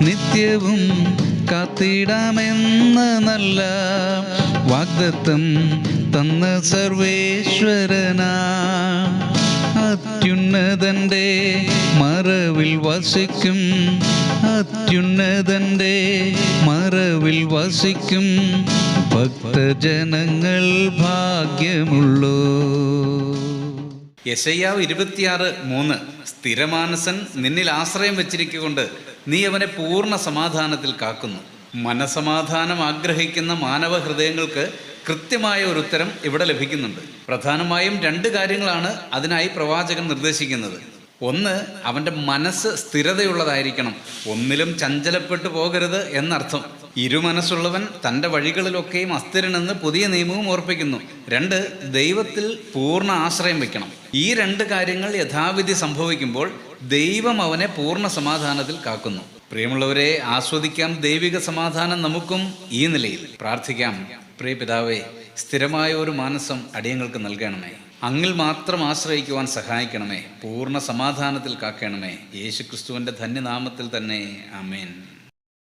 നിത്യവും കാത്തിടാമെന്ന നല്ല വാഗ്ദത്തം തന്ന സർവേശ്വരനാ. അത്യുന്നതന്റെ മറവിൽ വസിക്കും അത്യുന്നതന്റെ മറവിൽ വസിക്കും. ഭക്തജനങ്ങൾ ഭാഗ്യമുള്ളൂ. യശയ്യാവ് ഇരുപത്തിയാറ് മൂന്ന് സ്ഥിരമാനസൻ നിന്നിൽ ആശ്രയം വെച്ചിരിക്കൊണ്ട് നീ അവനെ പൂർണ സമാധാനത്തിൽ കാക്കുന്നു. മനസമാധാനം ആഗ്രഹിക്കുന്ന മാനവ ഹൃദയങ്ങൾക്ക് കൃത്യമായ ഒരു ഉത്തരം ഇവിടെ ലഭിക്കുന്നുണ്ട്. പ്രധാനമായും രണ്ട് കാര്യങ്ങളാണ് അതിനായി പ്രവാചകൻ നിർദ്ദേശിക്കുന്നത്. ഒന്ന് അവന്റെ മനസ്സ് സ്ഥിരതയുള്ളതായിരിക്കണം. ഒന്നിലും ചഞ്ചലപ്പെട്ടു പോകരുത് എന്നർത്ഥം. ഇരുമനസ്സുള്ളവൻ തന്റെ വഴികളിലൊക്കെയും അസ്ഥിരനെന്ന് പുതിയ നിയമവും ഓർപ്പിക്കുന്നു. രണ്ട് ദൈവത്തിൽ പൂർണ ആശ്രയം വയ്ക്കണം ഈ രണ്ട് കാര്യങ്ങൾ യഥാവിധി സംഭവിക്കുമ്പോൾ ദൈവം അവനെ പൂർണ സമാധാനത്തിൽ കാക്കുന്നു. പ്രിയമുള്ളവരെ ആസ്വദിക്കാം ദൈവിക സമാധാനം നമുക്കും ഈ നിലയിൽ. പ്രാർത്ഥിക്കാം. പ്രിയ പിതാവേ സ്ഥിരമായ ഒരു മാനസം അടിയങ്ങൾക്ക് നൽകണമേ. അങ്ങിൽ മാത്രം ആശ്രയിക്കുവാൻ സഹായിക്കണമേ. പൂർണ സമാധാനത്തിൽ കാക്കണമേ. യേശുക്രിസ്തുവിന്റെ ധന്യനാമത്തിൽ തന്നെ. അമേൻ